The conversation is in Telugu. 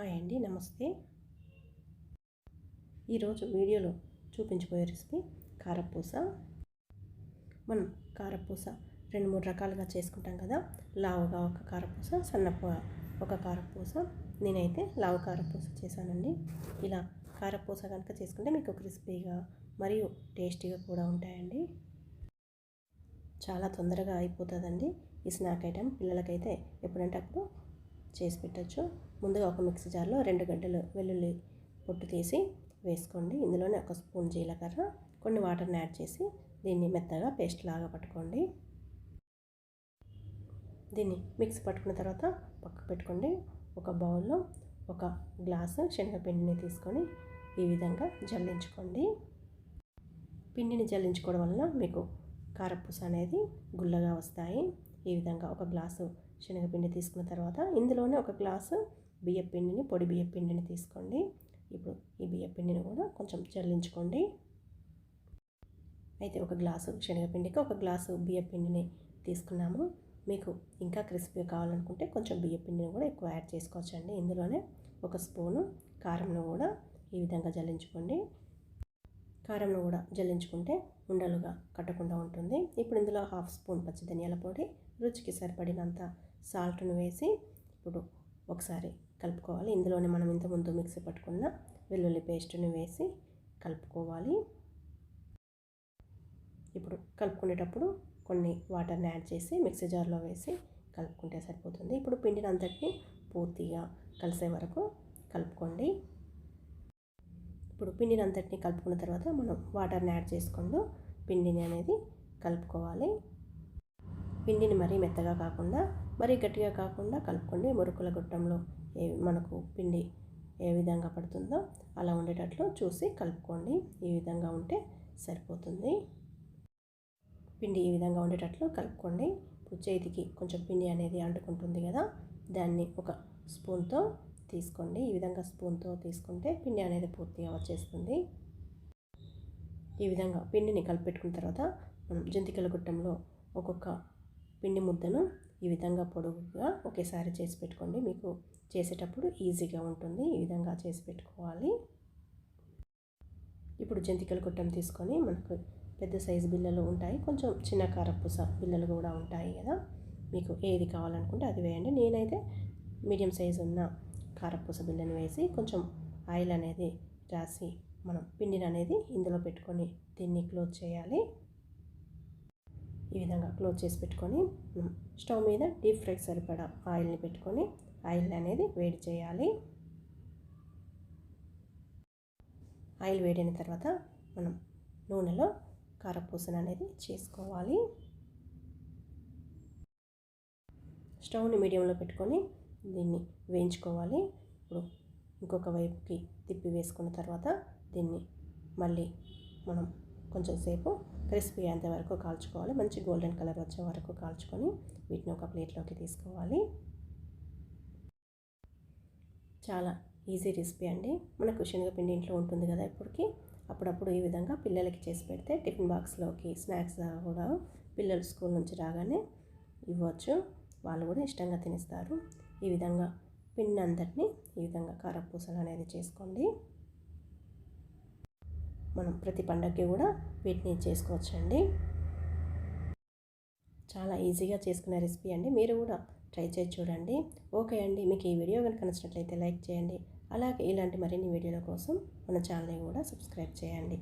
హాయ్ అండి నమస్తే. ఈరోజు వీడియోలో చూపించబోయే రెసిపీ కారపూస. మనం కారపూస రెండు మూడు రకాలుగా చేసుకుంటాం కదా. లావుగా ఒక కారపూస సన్నపు ఒక కారపూస. నేనైతే లావు కారపూస చేశానండి. ఇలా కారపూస కనుక చేసుకుంటే మీకు క్రిస్పీగా మరియు టేస్టీగా కూడా ఉంటాయండి. చాలా తొందరగా అయిపోతుందండి ఈ స్నాక్ ఐటెం. పిల్లలకైతే ఎప్పుడంటే అప్పుడు చేసి పెట్టచ్చు. ముందుగా ఒక మిక్సీ జార్లో రెండు గడ్డలు వెల్లుల్లి పొట్టు తీసి వేసుకోండి. ఇందులోనే ఒక స్పూన్ జీలకర్ర కొన్ని వాటర్ని యాడ్ చేసి దీన్ని మెత్తగా పేస్ట్ లాగా పట్టుకోండి. దీన్ని మిక్సీ పట్టుకున్న తర్వాత పక్కకు పెట్టుకోండి. ఒక బౌల్లో ఒక గ్లాసు శనగపిండిని తీసుకొని ఈ విధంగా జల్లించుకోండి. పిండిని జల్లించుకోవడం వలన మీకు కారపూస అనేది గుల్లగా వస్తాయి. ఈ విధంగా ఒక గ్లాసు శనగపిండి తీసుకున్న తర్వాత ఇందులోనే ఒక గ్లాసు బియ్య పిండిని పొడి బియ్య పిండిని తీసుకోండి. ఇప్పుడు ఈ బియ్య పిండిని కూడా కొంచెం చల్లించుకోండి. అయితే ఒక గ్లాసు శనగపిండికి ఒక గ్లాసు బియ్య పిండిని తీసుకున్నాము. మీకు ఇంకా క్రిస్పీ కావాలనుకుంటే కొంచెం బియ్య పిండిని కూడా ఎక్కువ యాడ్ చేసుకోవచ్చండి. ఇందులోనే ఒక స్పూను కారంను కూడా ఈ విధంగా జల్లించుకోండి. కారంను కూడా జల్లించుకుంటే ఉండలుగా కట్టకుండా ఉంటుంది. ఇప్పుడు ఇందులో హాఫ్ స్పూన్ పచ్చి ధనియాల పొడి రుచికి సరిపడినంత సాల్ట్ను వేసి ఇప్పుడు ఒకసారి కలుపుకోవాలి. ఇందులోనే మనం ఇంతకుముందు మిక్సీ పట్టుకున్న వెల్లుల్లి పేస్ట్ని వేసి కలుపుకోవాలి. ఇప్పుడు కలుపుకునేటప్పుడు కొన్ని వాటర్ని యాడ్ చేసి మిక్సీ జార్లో వేసి కలుపుకుంటే సరిపోతుంది. ఇప్పుడు పిండిని అంతటిని పూర్తిగా కలిసే వరకు కలుపుకోండి. ఇప్పుడు పిండిని అంతటిని కలుపుకున్న తర్వాత మనం వాటర్ని యాడ్ చేసుకుంటూ పిండిని అనేది కలుపుకోవాలి. పిండిని మరీ మెత్తగా కాకుండా మరీ గట్టిగా కాకుండా కలుపుకోండి. మురుకుల గుట్టంలో ఏ మనకు పిండి ఏ విధంగా పడుతుందో అలా ఉండేటట్లు చూసి కలుపుకోండి. ఈ విధంగా ఉంటే సరిపోతుంది. పిండి ఈ విధంగా ఉండేటట్లు కలుపుకోండి. చేతికి కొంచెం పిండి అనేది అంటుకుంటుంది కదా దాన్ని ఒక స్పూన్తో తీసుకోండి. ఈ విధంగా స్పూన్తో తీసుకుంటే పిండి అనేది పూర్తిగా వచ్చేస్తుంది. ఈ విధంగా పిండిని కలిపెట్టుకున్న తర్వాత మనం జంతికల గుట్టంలో ఒక్కొక్క పిండి ముద్దను ఈ విధంగా పొడుగుగా ఒకేసారి చేసి పెట్టుకోండి. మీకు చేసేటప్పుడు ఈజీగా ఉంటుంది. ఈ విధంగా చేసి పెట్టుకోవాలి. ఇప్పుడు జంతికల కుట్టం తీసుకొని మనకు పెద్ద సైజు బిల్లలు ఉంటాయి. కొంచెం చిన్న కారపూస బిల్లలు కూడా ఉంటాయి కదా. మీకు ఏది కావాలనుకుంటే అది వేయండి. నేనైతే మీడియం సైజు ఉన్న కారపూస బిల్లను వేసి కొంచెం ఆయిల్ అనేది రాసి మనం పిండిని అనేది ఇందులో పెట్టుకొని దీన్ని క్లోజ్ చేయాలి. ఈ విధంగా క్లోజ్ చేసి పెట్టుకొని స్టవ్ మీద డీప్ ఫ్రై సరిపడా ఆయిల్ని పెట్టుకొని ఆయిల్ అనేది వేడి చేయాలి. ఆయిల్ వేడిన తర్వాత మనం నూనెలో కారపూసన అనేది చేసుకోవాలి. స్టవ్ని మీడియంలో పెట్టుకొని దీన్ని వేయించుకోవాలి. ఇప్పుడు ఇంకొక వైపుకి తిప్పి వేసుకున్న తర్వాత దీన్ని మళ్ళీ మనం కొంచెం సేపు క్రిస్పీ అయ్యేంత వరకు కాల్చుకోవాలి. మంచి గోల్డెన్ కలర్ వచ్చే వరకు కాల్చుకొని వీటిని ఒక ప్లేట్లోకి తీసుకోవాలి. చాలా ఈజీ రెసిపీ అండి. మనకు శనగపిండి ఇంట్లో ఉంటుంది కదా ఇప్పటికి. అప్పుడప్పుడు ఈ విధంగా పిల్లలకి చేసి పెడితే టిఫిన్ బాక్స్లోకి స్నాక్స్ కూడా పిల్లలు స్కూల్ నుంచి రాగానే ఇవ్వచ్చు. వాళ్ళు కూడా ఇష్టంగా తినేస్తారు. ఈ విధంగా పిండి అందరినీ ఈ విధంగా కారపూసలు అనేది చేసుకోండి. మనం ప్రతి పండగకి కూడా వీటిని చేసుకోవచ్చండి. చాలా ఈజీగా చేసుకునే రెసిపీ అండి. మీరు కూడా ట్రై చేసి చూడండి. ఓకే అండి. మీకు ఈ వీడియో కనుక నచ్చినట్లయితే లైక్ చేయండి. అలాగే ఇలాంటి మరిన్ని వీడియోల కోసం మన ఛానల్ని కూడా సబ్స్క్రైబ్ చేయండి.